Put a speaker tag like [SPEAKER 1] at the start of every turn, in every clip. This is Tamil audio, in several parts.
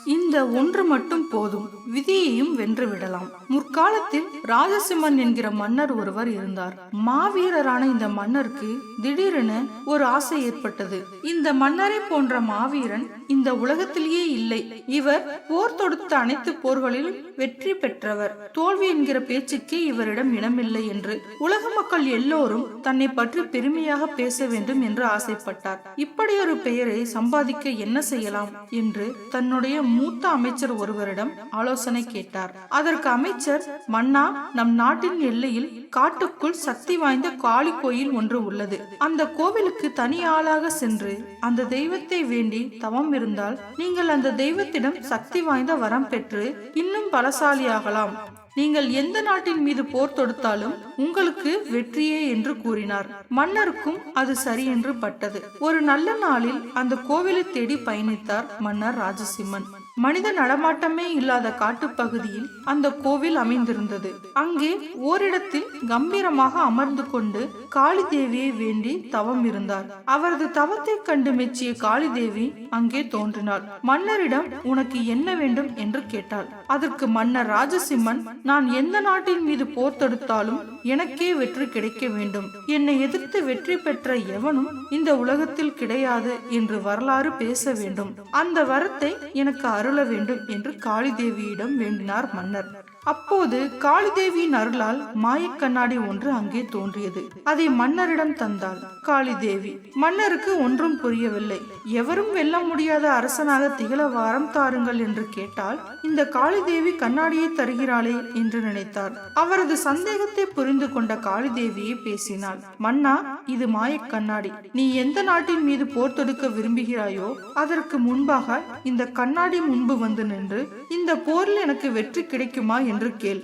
[SPEAKER 1] இந்த ஒன்று மட்டும் போதும். விதியையும் வென்று விடலாம். முற்காலத்தில் ராஜசிம்மன் என்கிற மன்னர் ஒருவர் இருந்தார். மாவீரரான இந்த மன்னருக்கு திடீரென ஒரு ஆசை ஏற்பட்டது. இந்த மன்னரை போன்ற மாவீரன் இந்த உலகத்திலேயே இல்லை. இவர் போர் தொடுத்த அனைத்து போர்களில் வெற்றி பெற்றவர். தோல்வி என்கிற பேச்சுக்கே இவரிடம் இடமில்லை என்று உலக மக்கள் எல்லோரும் தன்னை பற்றி பெருமையாக பேச வேண்டும் என்று ஆசைப்பட்டார். இப்படியொரு பெயரை சம்பாதிக்க என்ன செய்யலாம் என்று தன்னுடைய மூத்த அமைச்சர் ஒருவரிடம் ஆலோசனை கேட்டார். அதற்கு அமைச்சர் மன்னா நம் நாட்டின் எல்லையில் காட்டுக்குள் சக்தி வாய்ந்த காளி கோயில் ஒன்று உள்ளது. அந்த கோவிலுக்கு தனி ஆளாக சென்று அந்த தெய்வத்தை வேண்டி தவம் இருந்தால் நீங்கள் அந்த தெய்வத்திடம் சக்தி வாய்ந்த வரம் பெற்று இன்னும் பலசாலியாகலாம். நீங்கள் எந்த நாட்டின் மீது போர் தொடுத்தாலும் உங்களுக்கு வெற்றியே என்று கூறினார். மன்னருக்கும் அது சரி என்று பட்டது. ஒரு நல்ல நாளில் அந்த கோவிலை தேடி பயணித்தார் மன்னர் ராஜசிம்மன். மனித நடமாட்டமே இல்லாத காட்டுப்பகுதியில் அந்த கோவில் அமைந்திருந்தது. அங்கே ஓரிடத்தில் கம்பீரமாக அமர்ந்து கொண்டு காளி தேவியை வேண்டி தவம் இருந்தார். அவரது தவத்தை கண்டு மெச்சிய காளி தேவி அங்கே தோன்றினாள். மன்னரிடம் உனக்கு என்ன வேண்டும்? என்று கேட்டாள். அதற்கு மன்னர் ராஜசிம்மன் நான் எந்த நாட்டின் மீது போர் தொடுத்தாலும் எனக்கே வெற்றி கிடைக்க வேண்டும். என்னை எதிர்த்து வெற்றி பெற்ற எவனும் இந்த உலகத்தில் கிடையாது என்று வரலாறு பேச வேண்டும். அந்த வரத்தை எனக்கு அருள வேண்டும் என்று காளிதேவியிடம் வேண்டினார் மன்னர். அப்போது காளிதேவியின் அருளால் மாயக் கண்ணாடி ஒன்று அங்கே தோன்றியது. அதை மன்னரிடம் தந்தாள் காளிதேவி. மன்னருக்கு ஒன்றும் புரியவில்லை. எவரும் வெல்ல முடியாத அரசனாக திகழ வாரம் தாருங்கள் என்று கேட்டால் இந்த காளிதேவி கண்ணாடியை தருகிறாளே என்று நினைத்தார். அவரது சந்தேகத்தை புரிந்து கொண்ட காளிதேவியை பேசினாள். மன்னா இது மாயக் கண்ணாடி. நீ எந்த நாட்டின் மீது போர் தொடுக்க விரும்புகிறாயோ அதற்கு முன்பாக இந்த கண்ணாடி முன்பு வந்து நின்று இந்த போரில் எனக்கு வெற்றி கிடைக்குமா என்று கேள்.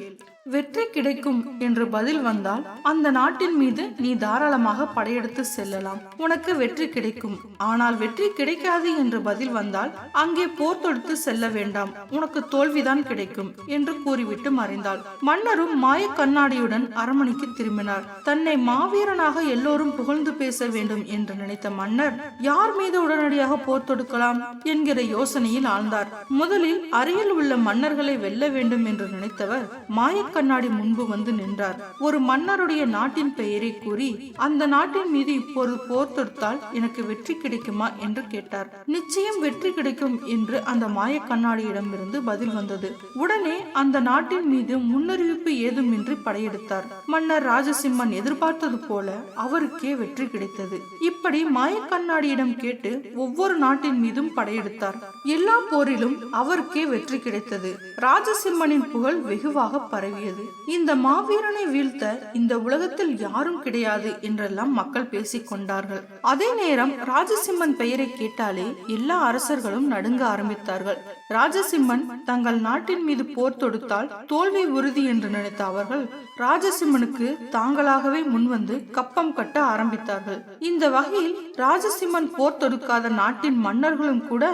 [SPEAKER 1] வெற்றி கிடைக்கும் என்று பதில் வந்தால் அந்த நாட்டின் மீது நீ தாராளமாக படையெடுத்து செல்லலாம். உனக்கு வெற்றி கிடைக்கும். ஆனால் வெற்றி கிடைக்காது என்று பதில் வந்தால் அங்கே போர் தொடுத்து செல்ல வேண்டாம். உனக்கு தோல்விதான் கிடைக்கும் என்று கூறிவிட்டு மறைந்தாள். மன்னரும் மாய கண்ணாடியுடன் அரமணிக்கு திரும்பினார். தன்னை மாவீரனாக எல்லோரும் புகழ்ந்து பேச வேண்டும் என்று நினைத்த மன்னர் யார் மீது உடனடியாக போர் தொடுக்கலாம்? என்கிற யோசனையில் ஆழ்ந்தார். முதலில் அருகில் உள்ள மன்னர்களை வெல்ல வேண்டும் என்று நினைத்தவர் மாய கண்ணாடி முன்பு வந்து நின்றார். ஒரு மன்னருடைய நாட்டின் பெயரை கூறி அந்த நாட்டின் மீது இப்போது போர் தொடுத்தால் எனக்கு வெற்றி கிடைக்குமா என்று கேட்டார். நிச்சயம் வெற்றி கிடைக்கும் என்று அந்த மாய கண்ணாடியிடமிருந்து பதில் வந்தது. உடனே அந்த நாட்டின் மீது முன்னறிவிப்பு ஏதுமின்றி படையெடுத்தார். மன்னர் ராஜசிம்மன் எதிர்பார்த்தது போல அவருக்கே வெற்றி கிடைத்தது. இப்படி மாய கண்ணாடியிடம் கேட்டு ஒவ்வொரு நாட்டின் மீதும் படையெடுத்தார். எல்லா போரிலும் அவருக்கே வெற்றி கிடைத்தது. ராஜசிம்மனின் புகழ் வெகுவாக பரவி ஆகியது இந்த மாவீரனை வீழ்த்த இந்த உலகத்தில் யாரும் கிடையாது என்றெல்லாம் மக்கள் பேசிக் கொண்டார்கள். அதே நேரம் ராஜசிம்மன் பெயரை கேட்டாலே எல்லா அரசர்களும் நடுங்க ஆரம்பித்தார்கள். ராஜசிம்மன் தங்கள் நாட்டின் மீது போர் தொடுத்தால் தோல்வி உறுதி என்று நினைத்த அவர்கள் ராஜசிம்மனுக்கு தாங்களாகவே முன்வந்து கப்பம் கட்ட ஆரம்பித்தார்கள். இந்த வகையில் ராஜசிம்மன் போர் தொடுக்காத நாட்டின் மன்னர்களும் கூட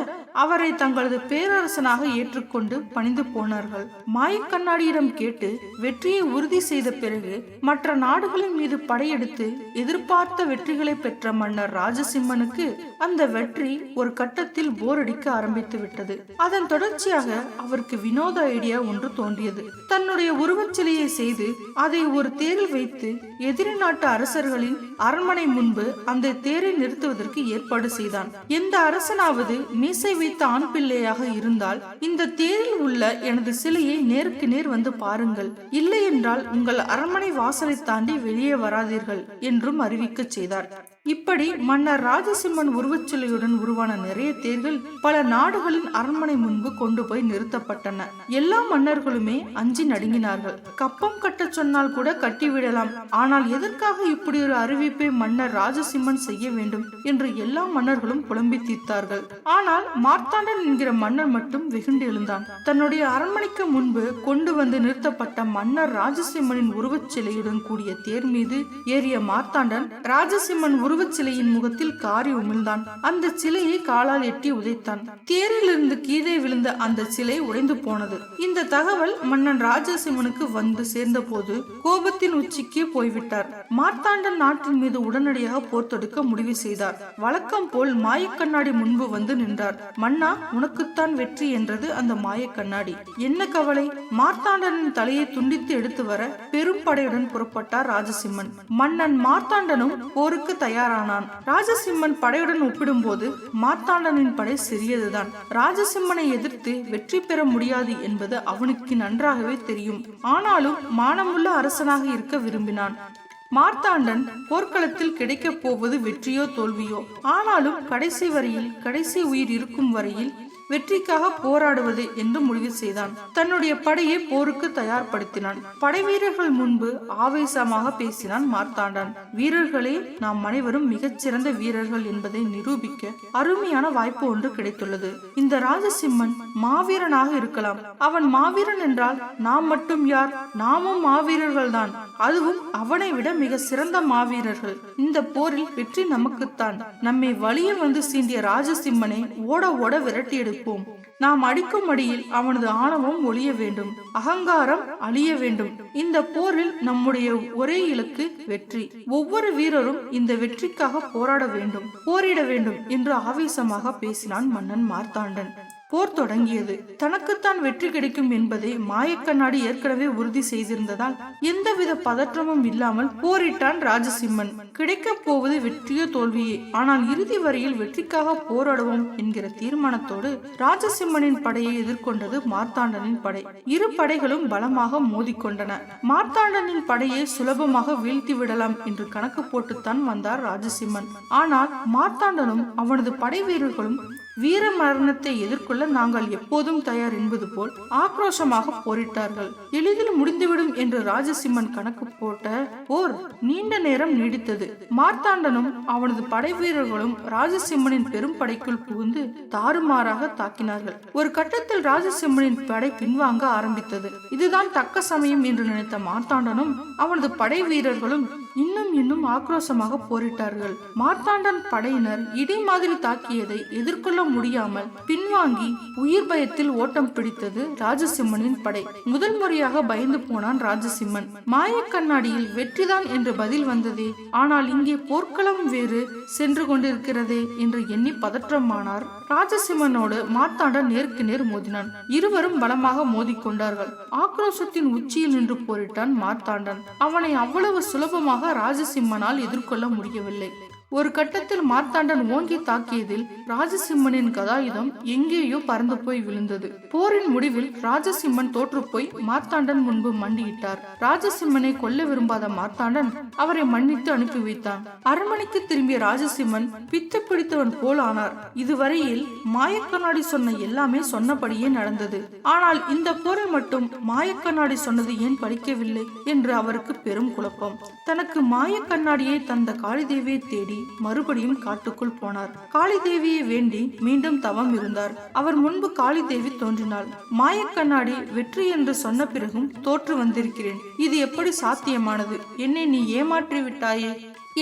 [SPEAKER 1] அவரை தங்களது பேரரசனாக ஏற்றுக்கொண்டு பணிந்து போனார்கள். மாயக்கண்ணாடியிடம் கேட்டு வெற்றியை உறுதி செய்த பிறகு மற்ற நாடுகளின் மீது படையெடுத்து எதிர்பார்த்த வெற்றிகளை பெற்ற மன்னர் ராஜசிம்மனுக்கு அந்த வெற்றி ஒரு கட்டத்தில் போரடிக்க ஆரம்பித்து விட்டது. அதன் தொடர்ச்சியாக அவருக்கு வினோத ஐடியா ஒன்று தோன்றியது. தன்னுடைய உருவச்சிலையை செய்து அதை ஒரு தேரில் வைத்து எதிரி நாட்டு அரசர்களின் அரண்மனை முன்பு அந்த தேரை நிறுத்துவதற்கு ஏற்பாடு செய்தான். எந்த அரசனாவது மீசை வைத்த ஆண் பிள்ளையாக இருந்தால் இந்த தேரில் உள்ள எனது சிலையை நேருக்கு நேர் வந்து பாருங்கள். இல்லை என்றால் உங்கள் அரண்மனை வாசலை தாண்டி வெளியே வராதீர்கள் என்றும் அறிவிக்க செய்தார். இப்படி மன்னர் ராஜசிம்மன் உருவச்சிலையுடன் உருவான நிறைய தேர்கள் பல நாடுகளின் அரண்மனை முன்பு கொண்டு போய் நிறுத்தப்பட்டன. எல்லா மன்னர்களுமே அஞ்சி நடுங்கினார்கள். கப்பம் கட்டச் சொன்னால் கூட கட்டிவிடலாம் ஆனால் எதற்காக இப்படி ஒரு அறிவிப்பை மன்னர் ராஜசிம்மன் செய்ய வேண்டும் என்று எல்லா மன்னர்களும் புலம்பி தீர்த்தார்கள். ஆனால் மார்த்தாண்டன் என்கிற மன்னர் மட்டும் வெகுண்டு எழுந்தான். தன்னுடைய அரண்மனைக்கு முன்பு கொண்டு வந்து நிறுத்தப்பட்ட மன்னர் ராஜசிம்மனின் உருவச்சிலையுடன் கூடிய தேர் மீது ஏறிய மார்த்தாண்டன் ராஜசிம்மன் உருவ சிலையின் முகத்தில் காரி உமிழ்ந்தான். அந்த சிலையை காலால் எட்டி உதைத்தான். தேரிலிருந்து கீழே விழுந்த அந்த சிலை உடைந்து போனது. இந்த தகவல் மன்னன் ராஜசிம்மனுக்கு வந்து சேர்ந்த போது கோபத்தின் உச்சிக்கு போய்விட்டார். மார்த்தாண்டன் நாட்டின் மீது உடனடியாக போர் தொடுக்க முடிவு செய்தார். வழக்கம் போல் மாயக்கண்ணாடி முன்பு வந்து நின்றார். மன்னா உனக்குத்தான் வெற்றி என்றது அந்த மாயக்கண்ணாடி என்ன கவலை? மார்த்தாண்டனின் தலையை துண்டித்து எடுத்து வர பெரும் படையுடன் புறப்பட்டார் ராஜசிம்மன். மன்னன் மார்த்தாண்டனும் போருக்கு தயாரானான். ராஜசிம்மன் படையுடன் ஒப்பிடும்போது மார்த்தாண்டனின் படை சிறியதுதான். ராஜசிம்மனை எதிர்த்து வெற்றி பெற முடியாது என்பது அவனுக்கு நன்றாகவே தெரியும். ஆனாலும் மானமுள்ள அரசனாக இருக்க விரும்பினான். மார்த்தாண்டன் போர்க்களத்தில் கிடைக்கப் போவது வெற்றியோ தோல்வியோ? ஆனாலும் கடைசி வரையில் கடைசி உயிர் இருக்கும் வரையில் வெற்றிக்காக போராடுவது என்று முடிவு செய்தான். தன்னுடைய படையை போருக்கு தயார்படுத்தினான். படை வீரர்கள் முன்பு ஆவேசமாக பேசினான் மார்த்தாண்டான். வீரர்களே நாம் அனைவரும் மிகச்சிறந்த வீரர்கள் என்பதை நிரூபிக்க அருமையான வாய்ப்பு ஒன்று கிடைத்துள்ளது. இந்த ராஜசிம்மன் மாவீரனாக இருக்கலாம். அவன் மாவீரன் என்றால் நாம் மட்டும் யார்? நாமும் மாவீரர்கள் தான் அதுவும் அவனை விட மிக சிறந்த மாவீரர்கள். இந்த போரில் வெற்றி நமக்குத்தான். நம்மை வழியில் வந்து சீண்டிய ராஜசிம்மனை ஓட ஓட விரட்டி எடுப்போம் நாம் அடிக்கும் அடியில் அவனது ஆணவம் ஒளிய வேண்டும். அகங்காரம் அழிய வேண்டும். இந்த போரில் நம்முடைய ஒரே இலக்கு வெற்றி. ஒவ்வொரு வீரரும் இந்த வெற்றிக்காக போராட வேண்டும். போரிட வேண்டும் என்று ஆவேசமாக பேசினான் மன்னன் மார்த்தாண்டன். போர் தொடங்கியது. தனக்குத்தான் வெற்றி கிடைக்கும் என்பதை மாயக்கண்ணாடி ஏற்கனவே உறுதி செய்திருந்ததால் எந்தவித பதற்றமும் இல்லாமல் போரிட்டான் ராஜசிம்மன். கிடைக்கப் போவது வெற்றியோ தோல்வியே. ஆனால் இறுதி வரையில் வெற்றிக்காக போராடுவோம் என்கிற தீர்மானத்தோடு ராஜசிம்மனின் படையை எதிர்கொண்டது மார்த்தாண்டனின் படை. இரு படைகளும் பலமாக மோதிக்கொண்டன. மார்த்தாண்டனின் படையை சுலபமாக வீழ்த்தி விடலாம் என்று கணக்கு போட்டுத்தான் வந்தார் ராஜசிம்மன். ஆனால் மார்த்தாண்டனும் அவனது படை வீரர்களும் வீர மரணத்தை எதிர்கொள்ள நாங்கள் எப்போதும் தயார் என்பது போல் ஆக்ரோஷமாக போரிட்டார்கள். எளிதில் முடிந்துவிடும் என்று ராஜசிம்மன் கணக்கு போட்ட போர் நீண்ட நேரம் நீடித்தது. மார்த்தாண்டனும் அவனது படை வீரர்களும் ராஜசிம்மனின் பெரும் படைக்குள் புகுந்து தாறுமாறாக தாக்கினார்கள். ஒரு கட்டத்தில் ராஜசிம்மனின் படை பின்வாங்க ஆரம்பித்தது. இதுதான் தக்க சமயம் என்று நினைத்த மார்த்தாண்டனும் அவனது படை வீரர்களும் இன்னும் இன்னும் ஆக்ரோஷமாக போரிட்டார்கள். மார்த்தாண்டன் படையினர் இடி மாதிரி தாக்கியதை எதிர்கொள்ள முடியாமல் பின்வாங்கி உயிர் பயத்தில் ஓட்டம் பிடித்தது ராஜசிம்மனின் படை. முதல் முறையாக பயந்து போனான் ராஜசிம்மன். மாயக் கண்ணாடியில் வெற்றிதான் என்று பதில் வந்ததே. ஆனால் இங்கே போர்க்களம் வேறு சென்று கொண்டிருக்கிறதே என்று எண்ணி பதற்றமானார் ராஜசிம்மனோடு மார்த்தாண்டன் நேருக்கு நேர் மோதினான். இருவரும் பலமாக மோதிக்கொண்டார்கள். ஆக்ரோஷத்தின் உச்சியில் நின்று போரிட்டான் மார்த்தாண்டன். அவனை அவ்வளவு சுலபமாக ராஜசிம்மனால் எதிர்கொள்ள முடியவில்லை. ஒரு கட்டத்தில் மார்த்தாண்டன் ஓங்கி தாக்கியதில் ராஜசிம்மனின் கதாயுதம் எங்கேயோ பறந்து போய் விழுந்தது. போரின் முடிவில் ராஜசிம்மன் தோற்று போய் மார்த்தாண்டன் முன்பு மண்டியிட்டார். ராஜசிம்மனை கொல்ல விரும்பாத மார்த்தாண்டன் அவரை மன்னித்து அனுப்பி வைத்தான். அரண்மனைக்கு திரும்பிய ராஜசிம்மன் பித்து பிடித்தவன் போல் ஆனார். இதுவரையில் மாயக்கண்ணாடி சொன்ன எல்லாமே சொன்னபடியே நடந்தது. ஆனால் இந்த போரை மட்டும் மாயக்கண்ணாடி சொன்னது ஏன் படிக்கவில்லை என்று அவருக்கு பெரும் குழப்பம். தனக்கு மாயக்கண்ணாடியை தந்த காளிதேவியை தேடி மறுபடியும் காட்டுக்குள் போனார். காளிதேவியை வேண்டி மீண்டும் தவம் இருந்தார். அவர் முன்பு காளிதேவி தோன்றினாள். மாயக்கண்ணாடி வெற்றி என்று சொன்ன பிறகும் தோற்று வந்திருக்கிறேன். இது எப்படி சாத்தியமானது? என்னை நீ ஏமாற்றி விட்டாயே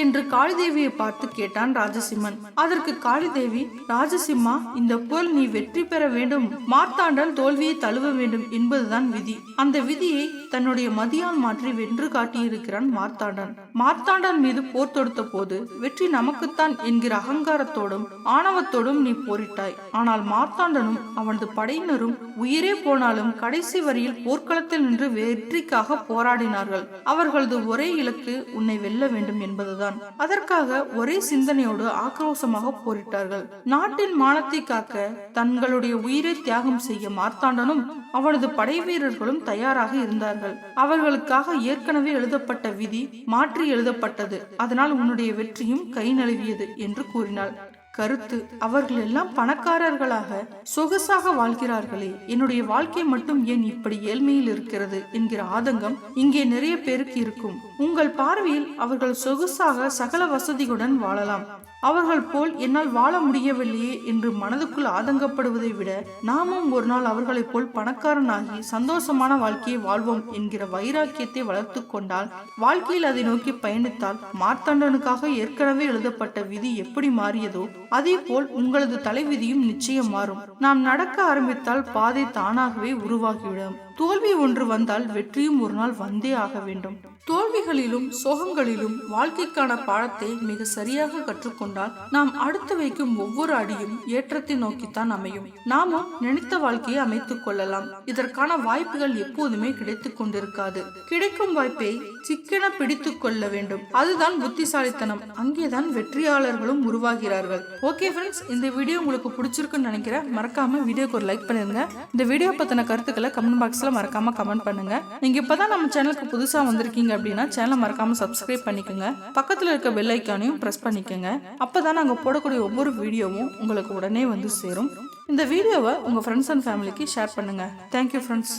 [SPEAKER 1] என்று காளிதேவியை பார்த்து கேட்டான் ராஜசிம்மன். அதற்கு காளிதேவி ராஜசிம்மா இந்த போல் நீ வெற்றி பெற வேண்டும். மார்த்தாண்டன் தோல்வியை தழுவ வேண்டும் என்பதுதான் விதி. அந்த விதியை தன்னுடைய மதியால் மாற்றி வென்று காட்டியிருக்கிறான் மார்த்தாண்டன். மார்த்தாண்டன் மீது போர் தொடுத்த போது வெற்றி நமக்குத்தான் என்கிற அகங்காரத்தோடும் ஆணவத்தோடும் நீ போரிட்டாய். ஆனால் மார்த்தாண்டனும் அவனது படையினரும் உயிரே போனாலும் கடைசி வரியில் போர்க்களத்தில் நின்று வெற்றிக்காக போராடினார்கள். அவர்களது ஒரே இலக்கு உன்னை வெல்ல வேண்டும் என்பதுதான். அதற்காக ஒரே சிந்தனையோடு ஆக்ரோஷமாக போரிட்டார்கள். நாட்டின் மானத்தை காக்க தங்களுடைய உயிரை தியாகம் செய்ய மார்த்தாண்டனும் அவனது படை வீரர்களும் தயாராக இருந்தார்கள். அவர்களுக்காக ஏற்கனவே எழுதப்பட்ட விதி மாற்றி எழுதப்பட்டது. அதனால் உன்னுடைய வெற்றியும் கை நழுவியது என்று கூறினாள். கருத்து அவர்கள் எல்லாம் பணக்காரர்களாக சொகுசாக வாழ்கிறார்களே. என்னுடைய வாழ்க்கை மட்டும் ஏன் இப்படி ஏழ்மையில் இருக்கிறது என்கிற ஆதங்கம் இங்கே நிறைய பேருக்கு இருக்கும். உங்கள் பார்வையில் அவர்கள் சொகுசாக சகல வசதிகளுடன் வாழலாம். அவர்கள் போல் என்னால் வாழ முடியவில்லையே என்று மனதுக்குள் ஆதங்கப்படுவதை விட நாமும் ஒரு நாள் அவர்களைப் போல் பணக்காரனாகி சந்தோஷமான வாழ்க்கையை வாழ்வோம் என்கிற வைராக்கியத்தை வளர்த்து கொண்டால் வாழ்க்கையில் அதை நோக்கி பயணித்தால் மார்த்தாண்டனுக்காக ஏற்கனவே எழுதப்பட்ட விதி எப்படி மாறியதோ அதே போல் உங்களது தலைவிதியும் நிச்சயம் மாறும். நாம் நடக்க ஆரம்பித்தால் பாதை தானாகவே உருவாகிவிடும். தோல்வி ஒன்று வந்தால் வெற்றியும் ஒரு நாள் வந்தே ஆக வேண்டும். தோல்விகளிலும் சோகங்களிலும் வாழ்க்கைக்கான பாடத்தை மிக சரியாக கற்றுக்கொண்டால் நாம் அடுத்து வைக்கும் ஒவ்வொரு அடியும் ஏற்றத்தை நோக்கித்தான் அமையும். நாமும் நினைத்த வாழ்க்கையை அமைத்துக் கொள்ளலாம். இதற்கான வாய்ப்புகள் எப்போதுமே கிடைத்துக் கொண்டிருக்காது. கிடைக்கும் வாய்ப்பை சிக்கென பிடித்துக் கொள்ள வேண்டும். அதுதான் புத்திசாலித்தனம். அங்கேதான் வெற்றியாளர்களும் உருவாகிறார்கள். ஓகே ஃப்ரெண்ட்ஸ் இந்த வீடியோ உங்களுக்கு பிடிச்சிருக்குன்னு நினைக்கிறேன். மறக்காம வீடியோக்கு ஒரு லைக் பண்ணிருங்க இந்த வீடியோ பத்தின கருத்துக்களை கமெண்ட் பாக்ஸ்ல மறக்காம கமெண்ட் பண்ணுங்க. நீங்க இப்பதான் நம்ம சேனலுக்கு புதுசா வந்திருக்கீங்க அப்படின்னா சேனலை மறக்காம சப்ஸ்கிரைப் பண்ணிக்கோங்க. பக்கத்துல இருக்க பெல் ஐக்கானையும் பிரஸ் பண்ணிக்கோங்க. அப்பதான் நாங்க போடக்கூடிய ஒவ்வொரு வீடியோவும் உங்களுக்கு உடனே வந்து சேரும். இந்த வீடியோவை உங்க ஃப்ரெண்ட்ஸ் அண்ட் ஃபேமிலிக்கு ஷேர் பண்ணுங்க. Thank you friends